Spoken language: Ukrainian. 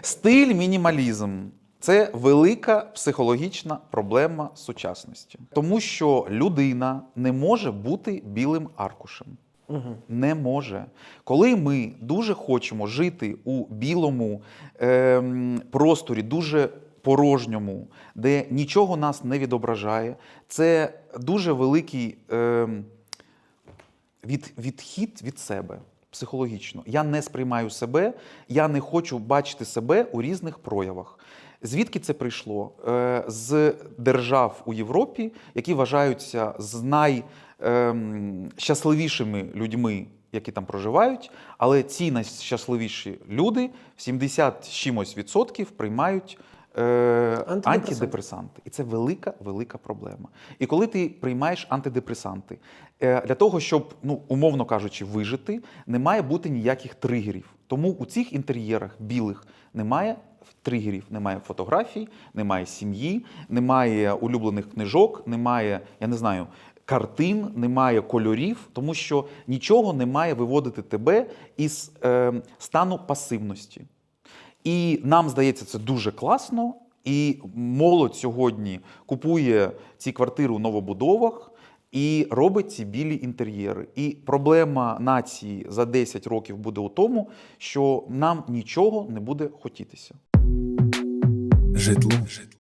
Стиль мінімалізм це велика психологічна проблема сучасності, тому що людина не може бути білим аркушем. Не може. Коли ми дуже хочемо жити у білому ем, просторі, дуже порожньому, де нічого нас не відображає, це дуже великий ем, від, відхід від себе психологічно. Я не сприймаю себе, я не хочу бачити себе у різних проявах. Звідки це прийшло? Е, З держав у Європі, які вважаються з найщасливішими людьми, які там проживають, але ці найщасливіші люди в 70 чимось відсотків приймають е, Антидепресанти. антидепресанти. І це велика, велика проблема. І коли ти приймаєш антидепресанти, е, для того, щоб, ну, умовно кажучи, вижити, не має бути ніяких тригерів. Тому у цих інтер'єрах білих немає тригерів, немає фотографій, немає сім'ї, немає улюблених книжок, немає, я не знаю. Картин, немає кольорів, тому що нічого не має виводити тебе із е, стану пасивності. І нам здається, це дуже класно. І молодь сьогодні купує ці квартири у новобудовах і робить ці білі інтер'єри. І проблема нації за 10 років буде у тому, що нам нічого не буде хотітися. Житло